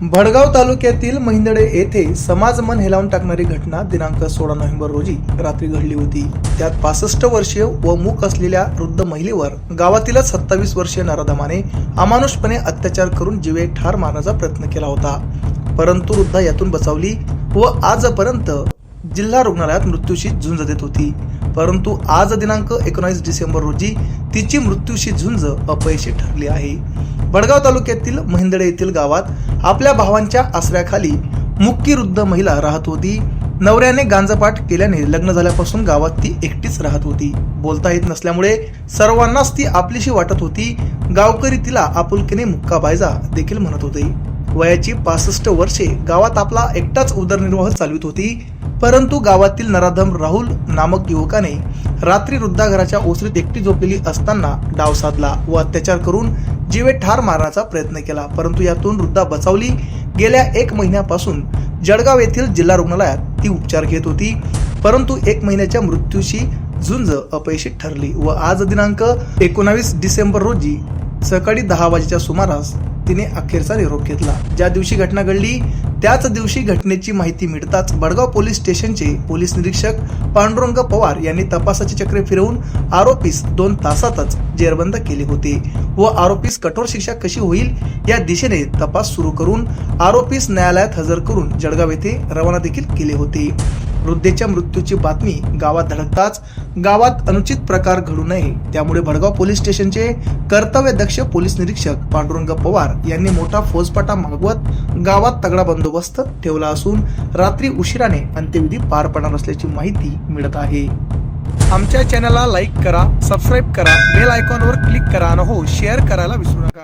भडगाव तालुक्यातील महिंदडे येथे समाज मन हेलावून टाकणारी घटना दिनांक सोळा नोव्हेंबर रोजी रात्री घडली होती. त्यात पासष्ट वर्षीय व मूक असलेल्या वृद्ध महिलेवर गावातीलच सत्तावीस वर्षीय नराधमाने अमानुषपणे अत्याचार करून जीवे ठार मारण्याचा प्रयत्न केला होता. परंतु वृद्धा यातून बचावली व आजपर्यंत जिल्हा रुग्णालयात मृत्यूशी झुंज देत होती. परंतु आज दिनांक एकोणावीस डिसेंबर रोजी तिची मृत्यूशी झुंज अपयशी ठरली आहे. वडगाव तालुक्यातील महिंदडे येथील गावात आपल्या भावांच्या आसऱ्याखाली मुक्कीवृद्ध महिला राहत होती. नवऱ्याने गांजपाठ केल्याने लग्न झाल्यापासून गावात ती एकटीच राहत होती. बोलता येत नसल्यामुळे सर्वांनाच ती आपलीशी वाटत होती. गावकरी तिला आपुलकीने मुक्का बायजा देखील म्हणत होते. वयाची पासष्ट वर्षे गावात आपला एकटाच उदरनिर्वाह चालवित होती. परंतु गावातील नराधम राहुल नामक युवकाने रात्री वृद्धाघराच्या ओसरीत एकटी झोपलेली असताना डाव साधला व अत्याचार करून जीवे ठार मारण्याचा प्रयत्न केला परंतु यातून वृद्धा बचावली. गेल्या एक महिन्यापासून जळगाव येथील जिल्हा रुग्णालयात ती उपचार घेत होती. परंतु एक महिन्याच्या मृत्यूशी झुंज अपयशी ठरली व आज दिनांक एकोणावीस डिसेंबर रोजी सकाळी दहा वाजेच्या सुमारास तिने अखेरचा निरोप घेतला. ज्या दिवशी घटना घडली त्याच दिवशी घटनेची माहिती मिळताच बडगाव पोलीस स्टेशनचे पोलीस निरीक्षक पांडुरंग पवार यांनी तपासाचे चक्रे फिरवून आरोपीस दोन तासातच जेरबंद केले होते व आरोपीस कठोर शिक्षा कशी होईल या दिशेने तपास सुरू करून आरोपीस न्यायालयात हजर करून जळगाव येथे रवाना देखील केले होते. वृद्धेच्या मृत्यूची बातमी गावात धडकताच गावात अनुचित प्रकार घडू नये. त्यामुळे भडगाव पोलीस स्टेशनचे कर्तव्यदक्ष पोलीस निरीक्षक पांडुरंग पवार यांनी मोठा फौजपाटा मागवत गावात तगडा बंदोबस्त ठेवला असून रात्री उशिराने अंत्यविधी पार पडणार असल्याची माहिती मिळत आहे. आमच्या चॅनलला लाईक करा सबस्क्राईब करा बेल आयकॉनवर क्लिक करा आणि हो शेअर करायला विसरू नका.